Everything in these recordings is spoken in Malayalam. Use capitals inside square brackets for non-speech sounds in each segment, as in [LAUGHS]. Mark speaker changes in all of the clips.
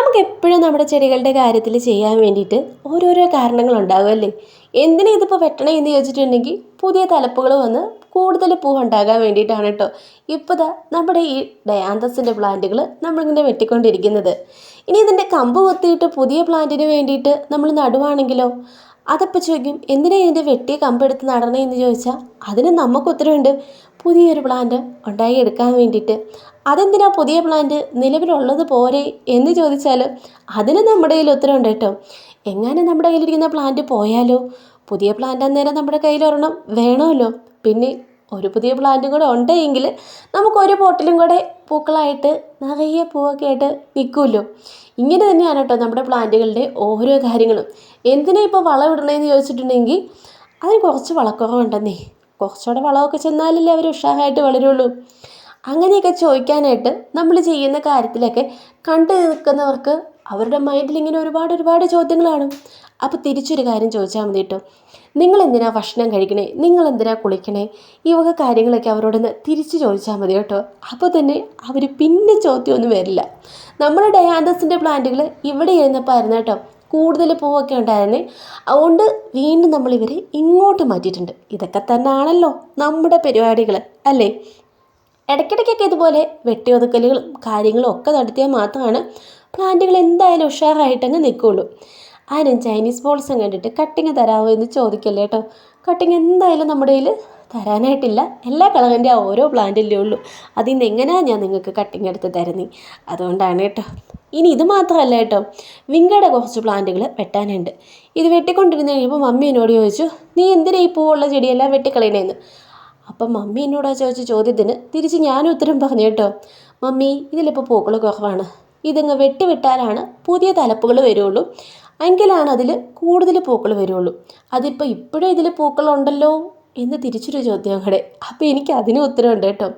Speaker 1: നമുക്ക് എപ്പോഴും നമ്മുടെ ചെടികളുടെ കാര്യത്തിൽ ചെയ്യാൻ വേണ്ടിയിട്ട് ഓരോരോ കാരണങ്ങളുണ്ടാകും അല്ലേ? എന്തിനാ ഇതിപ്പോൾ വെട്ടണേ എന്ന് ചോദിച്ചിട്ടുണ്ടെങ്കിൽ പുതിയ തലപ്പുകൾ വന്ന് കൂടുതൽ പൂ ഉണ്ടാകാൻ വേണ്ടിയിട്ടാണ് കേട്ടോ. ഇപ്പോൾ ദാ നമ്മുടെ ഈ ഡയാന്തസിന്റെ പ്ലാന്റുകൾ നമ്മളിങ്ങനെ വെട്ടിക്കൊണ്ടിരിക്കുന്നത്. ഇനി ഇതിന്റെ കമ്പ് കൊത്തിയിട്ട് പുതിയ പ്ലാന്റിന് വേണ്ടിയിട്ട് നമ്മൾ നടുവാണെങ്കിലോ? അതപ്പോൾ ചോദിക്കും എന്തിനാ ഇതിന്റെ വെട്ടിയ കമ്പെടുത്ത് നടണേ എന്ന് ചോദിച്ചാൽ അതിന് നമുക്ക് ഉത്തരവുണ്ട്. പുതിയൊരു പ്ലാന്റ് ഉണ്ടാക്കി എടുക്കാൻ വേണ്ടിയിട്ട്. അതെന്തിനാ പുതിയ പ്ലാന്റ് നിലവിലുള്ളത് പോരെ? എന്ന് ചോദിച്ചാൽ അതിന് നമ്മുടെ കയ്യിൽ ഉത്തരവുണ്ട് കേട്ടോ. എങ്ങനെ നമ്മുടെ കയ്യിലിരിക്കുന്ന പ്ലാന്റ് പോയാലോ? പുതിയ പ്ലാന്റ് അന്നേരം നമ്മുടെ കയ്യിൽ ഒരെണ്ണം വേണമല്ലോ. പിന്നെ ഒരു പുതിയ പ്ലാന്റും കൂടെ ഉണ്ടെങ്കിൽ നമുക്ക് ഒരു പോട്ടിലും കൂടെ പൂക്കളായിട്ട് നിറയെ പൂവൊക്കെ ആയിട്ട് നിൽക്കുമല്ലോ. ഇങ്ങനെ തന്നെയാണ് കേട്ടോ നമ്മുടെ പ്ലാന്റുകളുടെ ഓരോ കാര്യങ്ങളും. എന്തിനാ ഇപ്പോൾ വളം ചോദിച്ചിട്ടുണ്ടെങ്കിൽ അതിന് കുറച്ച് വളക്കുറവുണ്ടെന്നേ. കുറച്ചുകൂടെ വളമൊക്കെ ചെന്നാലല്ലേ അവർ ഉഷാറായിട്ട് വളരുള്ളൂ. അങ്ങനെയൊക്കെ ചോദിക്കാനായിട്ട് നമ്മൾ ചെയ്യുന്ന കാര്യത്തിലൊക്കെ കണ്ടു നിൽക്കുന്നവർക്ക് അവരുടെ മൈൻഡിൽ ഇങ്ങനെ ഒരുപാട് ഒരുപാട് ചോദ്യങ്ങളാണ്. അപ്പോൾ തിരിച്ചൊരു കാര്യം ചോദിച്ചാൽ മതി കേട്ടോ. നിങ്ങൾ എന്തിനാ ഭക്ഷണം കഴിക്കണേ? നിങ്ങൾ എന്തിനാ കുളിക്കണേ? ഈ വക കാര്യങ്ങളൊക്കെ അവരോടൊന്ന് തിരിച്ച് ചോദിച്ചാൽ മതി കേട്ടോ. അപ്പോൾ തന്നെ അവർ പിന്നെ ചോദ്യമൊന്നും വരില്ല. നമ്മുടെ ഡയാന്തസിന്റെ പ്ലാന്റുകൾ ഇവിടെ ഇരുന്നപ്പോൾ ആയിരുന്നു കേട്ടോ. കൂടുതൽ പൂവൊക്കെ ഉണ്ടായിരുന്നേ. അതുകൊണ്ട് വീണ്ടും നമ്മൾ ഇവരെ ഇങ്ങോട്ട് മാറ്റിയിട്ടുണ്ട്. ഇതൊക്കെ തന്നെയാണല്ലോ നമ്മുടെ പരിപാടികൾ അല്ലേ? ഇടയ്ക്കിടയ്ക്കൊക്കെ ഇതുപോലെ വെട്ടിയൊതുക്കലുകളും കാര്യങ്ങളും ഒക്കെ നടത്തിയാൽ മാത്രമാണ് പ്ലാന്റുകൾ എന്തായാലും ഉഷാറായിട്ടങ്ങ് നിൽക്കുകയുള്ളൂ ആരും ചൈനീസ് ബോൾസും കണ്ടിട്ട് കട്ടിങ് തരാമോ എന്ന് ചോദിക്കല്ലേ കേട്ടോ കട്ടിങ് എന്തായാലും നമ്മുടെ കയ്യിൽ തരാനായിട്ടില്ല. എല്ലാ കളറിന്റെ ഓരോ പ്ലാന്റല്ലേ ഉള്ളൂ. അതിൽ നിന്ന് എങ്ങനെയാണ് ഞാൻ നിങ്ങൾക്ക് കട്ടിങ് എടുത്ത് തരുന്നത് അതുകൊണ്ടാണ് കേട്ടോ ഇനി ഇത് മാത്രമല്ല കേട്ടോ വിങ്കയുടെ കുറച്ച് പ്ലാന്റുകൾ വെട്ടാനുണ്ട്. ഇത് വെട്ടിക്കൊണ്ടിരുന്ന് കഴിയുമ്പോൾ മമ്മി എന്നോട് ചോദിച്ചു നീ എന്തിനാ ഈ പൂവുള്ള ചെടിയെല്ലാം വെട്ടിക്കളയണേന്ന്? അപ്പം മമ്മി എന്നോട് ചോദിച്ച ചോദ്യത്തിന് തിരിച്ച് ഞാനും ഉത്തരം പറഞ്ഞു കേട്ടോ മമ്മി ഇതിലിപ്പോൾ പൂക്കൾ കുറവാണ്. ഇതങ്ങ് വെട്ടിവിട്ടാലാണ് പുതിയ തലപ്പുകൾ വരുള്ളൂ. എങ്കിലാണ് അതിൽ കൂടുതൽ പൂക്കൾ വരുള്ളൂ. അതിപ്പോൾ ഇപ്പോഴും ഇതിൽ പൂക്കളുണ്ടല്ലോ എന്ന് തിരിച്ചൊരു ചോദ്യം കൂടെ. അപ്പോൾ എനിക്ക് അതിന് ഉത്തരമുണ്ട് കേട്ടോ.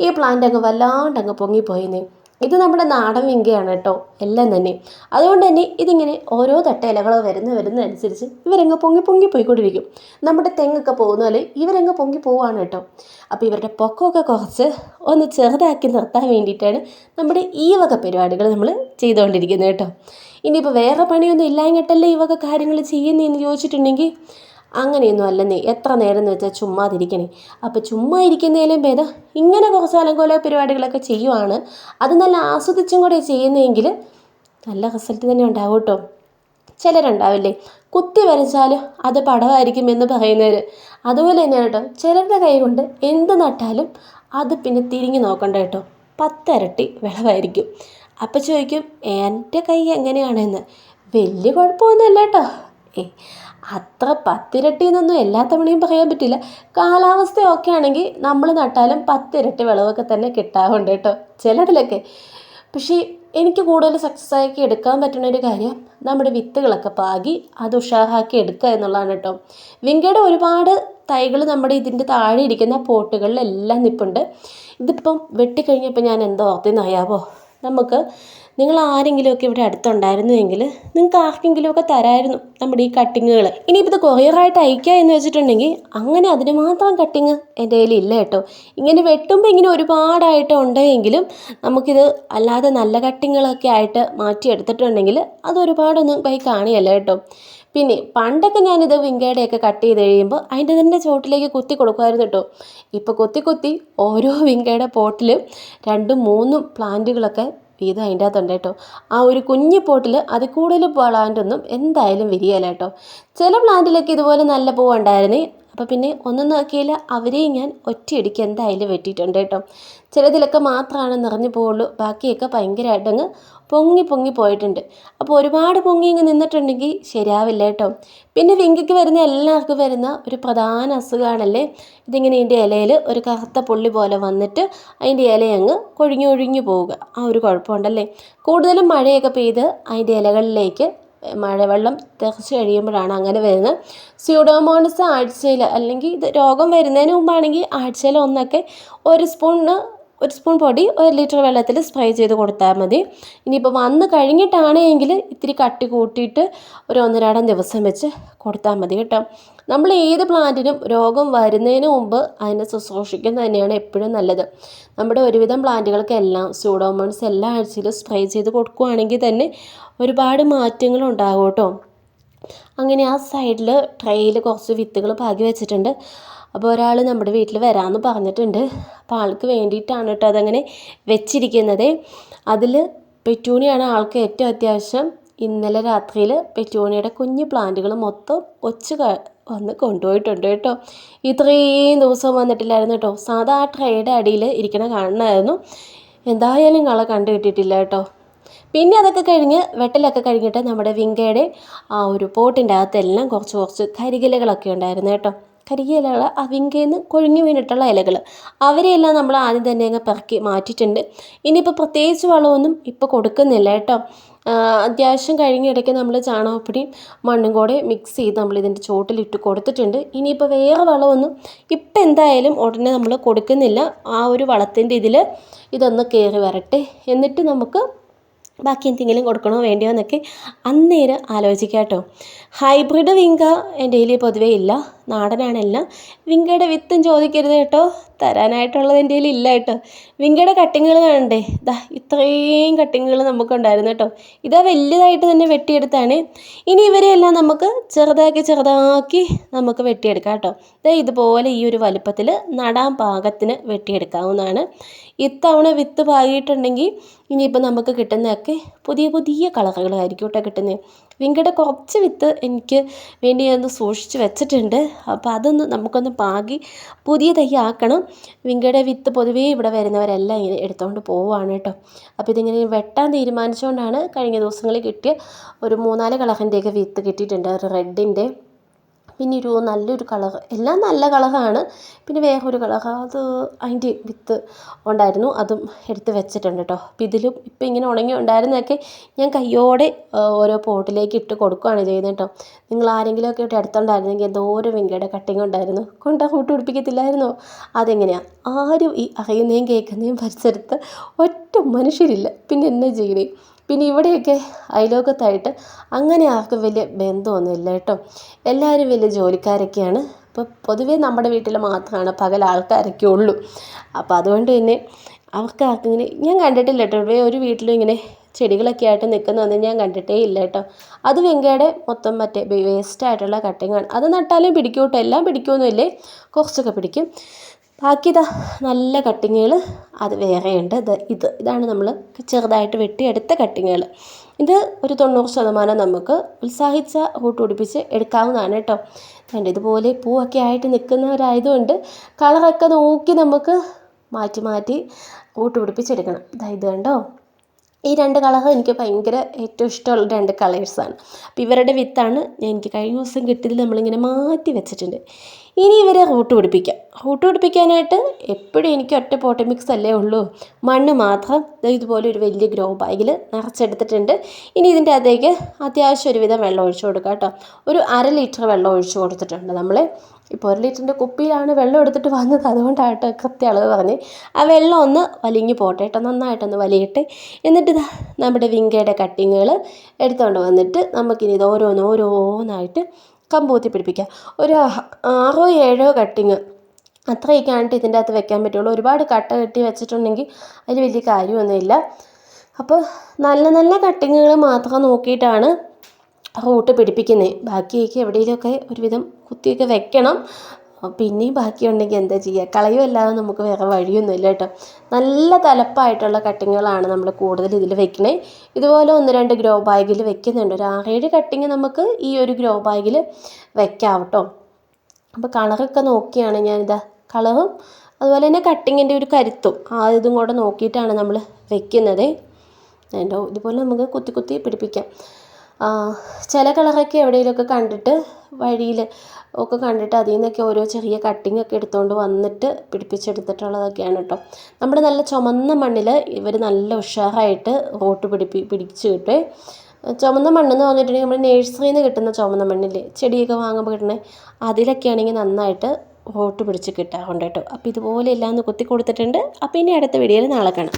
Speaker 1: ഈ പ്ലാന്റ് അങ്ങ് വല്ലാണ്ട് അങ്ങ് പൊങ്ങിപ്പോയിന്നേ. ഇത് നമ്മുടെ നാടൻ വിങ്കയാണ് കേട്ടോ എല്ലാം തന്നെ. അതുകൊണ്ട് തന്നെ ഇതിങ്ങനെ ഓരോ തട്ട വരുന്ന വരുന്നതനുസരിച്ച് ഇവരങ്ങ് പൊങ്ങി പൊങ്ങി പോയിക്കൊണ്ടിരിക്കും. നമ്മുടെ തെങ്ങൊക്കെ പോകുന്ന പോലെ ഇവരങ്ങ് പൊങ്ങി പോവാണ് കേട്ടോ. അപ്പോൾ ഇവരുടെ പൊക്കമൊക്കെ കുറച്ച് ഒന്ന് ചെറുതാക്കി നിർത്താൻ വേണ്ടിയിട്ടാണ് നമ്മുടെ ഈ വക പരിപാടികൾ നമ്മൾ ചെയ്തുകൊണ്ടിരിക്കുന്നത് കേട്ടോ. ഇനിയിപ്പോൾ വേറെ പണിയൊന്നും ഇല്ലാഞ്ഞിട്ടല്ലേ ഈ വക കാര്യങ്ങൾ ചെയ്യുന്നതെന്ന് ചോദിച്ചിട്ടുണ്ടെങ്കിൽ അങ്ങനെയൊന്നും അല്ലെന്നേ. എത്ര നേരം എന്ന് വെച്ചാൽ ചുമ്മാതിരിക്കണേ. അപ്പോൾ ചുമ്മാ ഇരിക്കുന്നതിലും ഭേദം ഇങ്ങനെ കുറച്ച് അലങ്കോല പരിപാടികളൊക്കെ ചെയ്യുവാണ്. അത് നല്ല ആസ്വദിച്ചും കൂടെ ചെയ്യുന്നതെങ്കിൽ നല്ല റിസൾട്ട് തന്നെ ഉണ്ടാവും കേട്ടോ. ചിലരുണ്ടാവില്ലേ? കുത്തി വരച്ചാൽ അത് പടവായിരിക്കും എന്ന് പറയുന്നവർ അതുപോലെ തന്നെയാണ് കേട്ടോ ചിലരുടെ കൈ കൊണ്ട് എന്ത് നട്ടാലും അത് പിന്നെ തിരിഞ്ഞു നോക്കണ്ട കേട്ടോ. പത്തരട്ടി വിളവായിരിക്കും. അപ്പം ചോദിക്കും എന്റെ കൈ എങ്ങനെയാണെന്ന്? വലിയ കുഴപ്പമൊന്നുമില്ല കേട്ടോ. ഏ അത്ര പത്തിരട്ടി എന്നൊന്നും എല്ലാ തവണയും പറയാൻ പറ്റില്ല. കാലാവസ്ഥയൊക്കെ ആണെങ്കിൽ നമ്മൾ നട്ടാലും പത്തിരട്ടി വിളവൊക്കെ തന്നെ കിട്ടാറുണ്ട് കേട്ടോ ചിലതിലൊക്കെ. പക്ഷേ എനിക്ക് കൂടുതൽ സക്സസ് ആക്കി എടുക്കാൻ പറ്റുന്ന ഒരു കാര്യം നമ്മുടെ വിത്തുകളൊക്കെ പാകി അത് ഉഷാറാക്കി എടുക്കുക എന്നുള്ളതാണ് കേട്ടോ. വിങ്കയുടെ ഒരുപാട് തൈകൾ നമ്മുടെ ഇതിന്റെ താഴെ ഇരിക്കുന്ന പോട്ടുകളിലെല്ലാം നിൽപ്പുണ്ട് ഇതിപ്പം വെട്ടിക്കഴിഞ്ഞപ്പോൾ ഞാൻ എന്തോ ഓർത്തെന്ന് അറിയാവോ? നമുക്ക് നിങ്ങൾ ആരെങ്കിലുമൊക്കെ ഇവിടെ അടുത്തുണ്ടായിരുന്നുവെങ്കിൽ നിങ്ങൾക്ക് ആർക്കെങ്കിലുമൊക്കെ തരായിരുന്നു നമ്മുടെ ഈ കട്ടിങ്ങുകൾ ഇനിയിപ്പോൾ ഇത് കൊറിയറായിട്ട് അയക്കുക എന്ന് വെച്ചിട്ടുണ്ടെങ്കിൽ അങ്ങനെ അതിന് മാത്രം കട്ടിങ് എന്റെ കയ്യിൽ ഇല്ല കേട്ടോ. ഇങ്ങനെ വെട്ടുമ്പോൾ ഇങ്ങനെ ഒരുപാടായിട്ട് ഉണ്ടെങ്കിലും നമുക്കിത് അല്ലാതെ നല്ല കട്ടിങ്ങുകളൊക്കെ ആയിട്ട് മാറ്റിയെടുത്തിട്ടുണ്ടെങ്കിൽ അത് ഒരുപാടൊന്നും പോയി കാണിയല്ല കേട്ടോ. പിന്നെ പണ്ടൊക്കെ ഞാനിത് വിങ്കയുടെയൊക്കെ കട്ട് ചെയ്ത് കഴിയുമ്പോൾ അതിന്റെ തന്നെ ചോട്ടിലേക്ക് കുത്തി കൊടുക്കുമായിരുന്നു കേട്ടോ ഇപ്പോൾ കുത്തി കുത്തി ഓരോ [LAUGHS] വിങ്കയുടെ പോട്ടിലും രണ്ടും മൂന്നും പ്ലാന്റുകളൊക്കെ വീതം അതിന്റെ അകത്തുണ്ട് കേട്ടോ. ആ ഒരു കുഞ്ഞു പോട്ടിൽ അത് കൂടുതൽ പ്ലാന്റൊന്നും എന്തായാലും വിരിയല കേട്ടോ ചില പ്ലാന്റിലൊക്കെ ഇതുപോലെ നല്ല പൂവുണ്ടായിരുന്നേ അപ്പോൾ പിന്നെ ഒന്നും നോക്കിയില്ല അവരെയും ഞാൻ ഒറ്റയടിക്ക് എന്തായാലും വെട്ടിയിട്ടുണ്ട് കേട്ടോ ചിലതിലൊക്കെ മാത്രമാണ് നിറഞ്ഞു പോവുള്ളൂ ബാക്കിയൊക്കെ ഭയങ്കരമായിട്ടങ്ങ് പൊങ്ങി പൊങ്ങി പോയിട്ടുണ്ട്. അപ്പോൾ ഒരുപാട് പൊങ്ങി ഇങ്ങ് നിന്നിട്ടുണ്ടെങ്കിൽ ശരിയാവില്ല കേട്ടോ. പിന്നെ വിങ്കിക്ക് വരുന്ന എല്ലാവർക്കും വരുന്ന ഒരു പ്രധാന അസുഖമാണല്ലേ ഇതിങ്ങനെ ഇതിന്റെ ഇലയിൽ ഒരു കറുത്ത പുള്ളി പോലെ വന്നിട്ട് അതിന്റെ ഇലയങ്ങ് കൊഴിഞ്ഞു കൊഴിഞ്ഞൊഴിഞ്ഞു പോവുക. ആ ഒരു കുഴപ്പമുണ്ടല്ലേ? കൂടുതലും മഴയൊക്കെ പെയ്ത് അതിന്റെ ഇലകളിലേക്ക് മഴവെള്ളം തെറിച്ച് കഴിയുമ്പോഴാണ് അങ്ങനെ വരുന്നത്. സ്യൂഡോമോണസ് ആഴ്ചയിൽ അല്ലെങ്കിൽ ഇത് രോഗം വരുന്നതിന് മുമ്പാണെങ്കിൽ ആഴ്ചയിൽ ഒന്നൊക്കെ ഒരു സ്പൂണ് ഒരു സ്പൂൺ പൊടി ഒരു ലിറ്റർ വെള്ളത്തിൽ സ്പ്രേ ചെയ്ത് കൊടുത്താൽ മതി. ഇനിയിപ്പോൾ വന്ന് കഴിഞ്ഞിട്ടാണെങ്കിൽ ഇത്തിരി കട്ടി കൂട്ടിയിട്ട് ഒരു ഒന്നരാടം ദിവസം വെച്ച് കൊടുത്താൽ മതി കേട്ടോ. നമ്മൾ ഏത് പ്ലാന്റിനും രോഗം വരുന്നതിന് മുമ്പ് അതിനെ ശുശ്രൂഷിക്കുന്നത് തന്നെയാണ് എപ്പോഴും നല്ലത്. നമ്മുടെ ഒരുവിധം പ്ലാന്റുകൾക്കെല്ലാം സ്യൂഡോമോൺസ് എല്ലാ ആഴ്ചയിലും സ്പ്രേ ചെയ്ത് കൊടുക്കുകയാണെങ്കിൽ തന്നെ ഒരുപാട് മാറ്റങ്ങൾ ഉണ്ടാകും കേട്ടോ. അങ്ങനെ ആ സൈഡിൽ ട്രെയിൽ കുറച്ച് വിത്തുകൾ പാകി വെച്ചിട്ടുണ്ട്. അപ്പോൾ ഒരാൾ നമ്മുടെ വീട്ടിൽ വരാമെന്ന് പറഞ്ഞിട്ടുണ്ട്. അപ്പോൾ ആൾക്ക് വേണ്ടിയിട്ടാണ് കേട്ടോ അതങ്ങനെ വെച്ചിരിക്കുന്നത്. അതിൽ പെറ്റൂണിയാണ് ആൾക്ക് ഏറ്റവും അത്യാവശ്യം ഇന്നലെ രാത്രിയിൽ പെറ്റൂണിയുടെ കുഞ്ഞു പ്ലാന്റുകൾ മൊത്തം ഒച്ച വന്ന് കൊണ്ടുപോയിട്ടുണ്ട് കേട്ടോ. ഇത്രയും ദിവസം വന്നിട്ടില്ലായിരുന്നു കേട്ടോ. സാധാ ട്രേയുടെ അടിയിൽ ഇരിക്കണ കാണണമായിരുന്നു എന്തായാലും കള കണ്ടു കിട്ടിയിട്ടില്ല കേട്ടോ. പിന്നെ അതൊക്കെ കഴിഞ്ഞ് വെട്ടലൊക്കെ കഴിഞ്ഞിട്ട് നമ്മുടെ വിങ്കയുടെ ആ ഒരു പോട്ടിന്റെ അകത്തെല്ലാം കുറച്ച് കുറച്ച് കരികിലകളൊക്കെ ഉണ്ടായിരുന്നു കേട്ടോ. കരികിലകൾ ഇലകൾ വിങ്കയിൽ നിന്ന് കൊഴിഞ്ഞു വീണിട്ടുള്ള ഇലകൾ അവരെയെല്ലാം നമ്മൾ ആദ്യം തന്നെ അങ്ങ് പെറുക്കി മാറ്റിയിട്ടുണ്ട്. ഇനിയിപ്പോൾ പ്രത്യേകിച്ച് വളമൊന്നും ഇപ്പോൾ കൊടുക്കുന്നില്ല കേട്ടോ. അത്യാവശ്യം കഴിഞ്ഞ ഇടയ്ക്ക് നമ്മൾ ചാണകപ്പൊടിയും മണ്ണും കൂടെ മിക്സ് ചെയ്ത് നമ്മൾ ഇതിന്റെ ചോട്ടിലിട്ട് കൊടുത്തിട്ടുണ്ട്. ഇനിയിപ്പോൾ വേറെ വളമൊന്നും ഇപ്പം എന്തായാലും ഉടനെ നമ്മൾ കൊടുക്കുന്നില്ല. ആ ഒരു വളത്തിന്റെ ഇതിൽ ഇതൊന്ന് കയറി വരട്ടെ. എന്നിട്ട് നമുക്ക് ബാക്കി എന്തെങ്കിലും കൊടുക്കണോ വേണ്ടിയോ എന്നൊക്കെ അന്നേരം ആലോചിക്കാം കേട്ടോ. ഹൈബ്രിഡ് വിങ്ക എന്റെ കയ്യിൽ പൊതുവേ ഇല്ല. നാടനാണെല്ലാം വിങ്കയുടെ വിത്തും ചോദിക്കരുത് കേട്ടോ. തരാനായിട്ടുള്ളത് എന്റെ കയ്യിൽ ഇല്ല കേട്ടോ. വിങ്കയുടെ കട്ടിങ്ങുകൾ കാണണ്ടേ? ഇതാ ഇത്രയും കട്ടിങ്ങുകൾ നമുക്കുണ്ടായിരുന്നു കേട്ടോ. ഇതാ വലുതായിട്ട് തന്നെ വെട്ടിയെടുത്താണ്. ഇനി ഇവരെയെല്ലാം നമുക്ക് ചെറുതാക്കി ചെറുതാക്കി നമുക്ക് വെട്ടിയെടുക്കാം കേട്ടോ. ഇതാ ഇതുപോലെ ഈ ഒരു വലുപ്പത്തിൽ നടാൻ പാകത്തിന് വെട്ടിയെടുക്കാവുന്നതാണ്. ഇത്തവണ വിത്ത് പാകിയിട്ടുണ്ടെങ്കിൽ ഇനിയിപ്പോൾ നമുക്ക് കിട്ടുന്നതൊക്കെ പുതിയ പുതിയ കളറുകളായിരിക്കും കേട്ടോ കിട്ടുന്നത്. വിങ്കയുടെ കുറച്ച് വിത്ത് എനിക്ക് വേണ്ടി ഒന്ന് സൂക്ഷിച്ച് വെച്ചിട്ടുണ്ട്. അപ്പോൾ അതൊന്ന് നമുക്കൊന്ന് പാകി പുതിയ തൈ ആക്കണം വിങ്കയുടെ വിത്ത് പൊതുവേ ഇവിടെ വരുന്നവരെല്ലാം ഇങ്ങനെ എടുത്തുകൊണ്ട് പോവുകയാണ് കേട്ടോ. അപ്പോൾ ഇതിങ്ങനെ വെട്ടാൻ തീരുമാനിച്ചുകൊണ്ടാണ് കഴിഞ്ഞ ദിവസങ്ങളിൽ കിട്ടിയ ഒരു മൂന്നാൽ കളറിന്റെയൊക്കെ വിത്ത് കിട്ടിയിട്ടുണ്ട്. റെഡിന്റെ പിന്നെ ഒരു നല്ലൊരു കളർ. എല്ലാം നല്ല കളറാണ്. പിന്നെ വേറൊരു കളർ അത് അതിന്റെ വിത്ത് ഉണ്ടായിരുന്നു. അതും എടുത്ത് വെച്ചിട്ടുണ്ട് കേട്ടോ. അപ്പോൾ ഇതിലും ഇപ്പം ഇങ്ങനെ ഉണങ്ങി ഉണ്ടായിരുന്നതൊക്കെ ഞാൻ കയ്യോടെ ഓരോ പോട്ടിലേക്ക് ഇട്ട് കൊടുക്കുകയാണ് ചെയ്യുന്നത് കേട്ടോ. നിങ്ങൾ ആരെങ്കിലുമൊക്കെ ഇട്ട് എന്തോ എന്തോരം വെങ്കയുടെ കട്ടിങ് ഉണ്ടായിരുന്നു. കൊണ്ടാ കൂട്ട് പിടിപ്പിക്കത്തില്ലായിരുന്നോ? അതെങ്ങനെയാണ് ആരും ഈ അറിയുന്നതും കേൾക്കുന്നതും പരിസരത്ത് ഒറ്റ മനുഷ്യരില്ല. പിന്നെ എന്നാ ചെയ്യണേ? പിന്നെ ഇവിടെയൊക്കെ അയലോക്കത്തായിട്ട് അങ്ങനെ ആർക്കും വലിയ ബന്ധമൊന്നുമില്ല കേട്ടോ. എല്ലാവരും വലിയ ജോലിക്കാരൊക്കെയാണ്. അപ്പോൾ പൊതുവേ നമ്മുടെ വീട്ടിൽ മാത്രമാണ് പകൽ ആൾക്കാരൊക്കെ ഉള്ളൂ. അപ്പോൾ അതുകൊണ്ട് തന്നെ അവർക്ക് ആർക്കും ഇങ്ങനെ ഞാൻ കണ്ടിട്ടില്ല കേട്ടോ. ഇവിടെ ഒരു വീട്ടിലും ഇങ്ങനെ ചെടികളൊക്കെ ആയിട്ട് നിൽക്കുന്നതൊന്നും ഞാൻ കണ്ടിട്ടേ ഇല്ല കേട്ടോ. അത് വെങ്കയുടെ മൊത്തം മറ്റേ വേസ്റ്റ് ആയിട്ടുള്ള കട്ടിങ്ങാണ് അത് നട്ടാലും പിടിക്കും കേട്ടോ എല്ലാം പിടിക്കുമൊന്നുമില്ലേ കുറച്ചൊക്കെ പിടിക്കും. ബാക്കി ഇതാ നല്ല കട്ടിങ്ങുകൾ അത് വേറെയുണ്ട്. ഇത് ഇത് ഇതാണ് നമ്മൾ ചെറുതായിട്ട് വെട്ടിയെടുത്ത കട്ടിങ്ങുകൾ ഇത് ഒരു തൊണ്ണൂറ് ശതമാനം നമുക്ക് ഉത്സാഹിച്ച റൂട്ട് പിടിപ്പിച്ച് എടുക്കാവുന്നതാണ് കേട്ടോ. കണ്ട് ഇതുപോലെ പൂവൊക്കെ ആയിട്ട് നിൽക്കുന്നവരായതുകൊണ്ട് കളറൊക്കെ നോക്കി നമുക്ക് മാറ്റി മാറ്റി റൂട്ട് പിടിപ്പിച്ചെടുക്കണം. ഇതാ ഇത് കണ്ടോ? ഈ രണ്ട് കളർ എനിക്ക് ഭയങ്കര ഏറ്റവും ഇഷ്ടമുള്ള രണ്ട് കളേഴ്സാണ് അപ്പോൾ ഇവരുടെ വിത്താണ് എനിക്ക് കഴിഞ്ഞ ദിവസം കിട്ടിയത് നമ്മളിങ്ങനെ മാറ്റി വെച്ചിട്ടുണ്ട്. ഇനി ഇവരെ റൂട്ട് പിടിപ്പിക്കാം. റൂട്ട് പിടിപ്പിക്കാനായിട്ട് എപ്പോഴും എനിക്ക് ഒറ്റ പോട്ടി മിക്സ് അല്ലേ ഉള്ളൂ. മണ്ണ് മാത്രം. ഇതുപോലെ ഒരു വലിയ ഗ്രോ ബാഗിൽ നിറച്ചെടുത്തിട്ടുണ്ട്. ഇനി ഇതിന്റെ അകത്തേക്ക് അത്യാവശ്യം ഒരുവിധം വെള്ളം ഒഴിച്ചു കൊടുക്കാം കേട്ടോ. ഒരു അര ലിറ്റർ വെള്ളം ഒഴിച്ചു കൊടുത്തിട്ടുണ്ട് നമ്മൾ ഇപ്പോൾ ഒരു ലിറ്ററിന്റെ കുപ്പിയിലാണ് വെള്ളം എടുത്തിട്ട് വന്നത്. അതുകൊണ്ടാട്ടോ കൃത്യ അളവ് പറഞ്ഞ്. ആ വെള്ളം ഒന്ന് വലിഞ്ഞു പോട്ടെ കേട്ടോ നന്നായിട്ടൊന്ന് വലിയട്ടെ. എന്നിട്ട് നമ്മുടെ വിങ്കയുടെ കട്ടിങ്ങുകൾ എടുത്തുകൊണ്ട് വന്നിട്ട് നമുക്കിനി ഇത് ഓരോന്ന് ഓരോന്നായിട്ട് കമ്പൂത്തി പിടിപ്പിക്കുക ഒരു ആറോ ഏഴോ കട്ടിങ് അത്രയൊക്കെ അത്രയൊക്കെയാണ് ഇതിന്റെ അകത്ത് വെക്കാൻ പറ്റുള്ളൂ. ഒരുപാട് കട്ട കെട്ടി വെച്ചിട്ടുണ്ടെങ്കിൽ അതിൽ വലിയ കാര്യമൊന്നുമില്ല. അപ്പോൾ നല്ല നല്ല കട്ടിങ്ങുകൾ മാത്രം നോക്കിയിട്ടാണ് റൂട്ട് പിടിപ്പിക്കുന്നത് ബാക്കിയൊക്കെ എവിടെയെങ്കിലുമൊക്കെ ഒരുവിധം കുത്തിയൊക്കെ വെക്കണം. പിന്നെയും ബാക്കിയുണ്ടെങ്കിൽ എന്താ ചെയ്യുക? കളയുമല്ലാതെ നമുക്ക് വേറെ വഴിയൊന്നുമില്ല കേട്ടോ. നല്ല തലപ്പായിട്ടുള്ള കട്ടിങ്ങുകളാണ് നമ്മൾ കൂടുതൽ ഇതിൽ വെക്കണേ. ഇതുപോലെ ഒന്ന് രണ്ട് ഗ്രോ ബാഗിൽ വെക്കുന്നുണ്ട്. ഒരു ആറേഴ് കട്ടിങ് നമുക്ക് ഈ ഒരു ഗ്രോ ബാഗിൽ വെക്കാം കേട്ടോ. അപ്പോൾ കളറൊക്കെ നോക്കിയാണ് ഞാനിതാ കളറും അതുപോലെ തന്നെ കട്ടിങ്ങിന്റെ ഒരു കരുത്തും ആ ഇതും കൂടെ നോക്കിയിട്ടാണ് നമ്മൾ വെക്കുന്നത്. ഇതുപോലെ നമുക്ക് കുത്തി കുത്തി പിടിപ്പിക്കാം. ചില കളറൊക്കെ എവിടെയെങ്കിലുമൊക്കെ കണ്ടിട്ട് വഴിയിൽ ഒക്കെ കണ്ടിട്ട് അതിൽ നിന്നൊക്കെ ഓരോ ചെറിയ കട്ടിങ് ഒക്കെ എടുത്തുകൊണ്ട് വന്നിട്ട് പിടിപ്പിച്ചെടുത്തിട്ടുള്ളതൊക്കെയാണ് കേട്ടോ. നമ്മുടെ നല്ല ചുമന്ന മണ്ണിൽ ഇവർ നല്ല ഉഷാറായിട്ട് റോട്ട് പിടിപ്പി പിടിച്ച് കിട്ടുമേ ചുമന്ന മണ്ണെന്ന് പറഞ്ഞിട്ടുണ്ടെങ്കിൽ നമ്മൾ നേഴ്സറിയിൽ നിന്ന് കിട്ടുന്ന ചുമന്ന മണ്ണില്ലേ ചെടിയൊക്കെ വാങ്ങുമ്പോൾ കിട്ടണേ അതിലൊക്കെ ആണെങ്കിൽ നന്നായിട്ട് റോട്ട് പിടിച്ച് കിട്ടാറുണ്ട് കേട്ടോ. അപ്പോൾ ഇതുപോലെ എല്ലാം ഒന്ന് കുത്തി കൊടുത്തിട്ടുണ്ട്. അപ്പോൾ ഇനി അടുത്ത വീഡിയോയിൽ നാളെ കാണാം.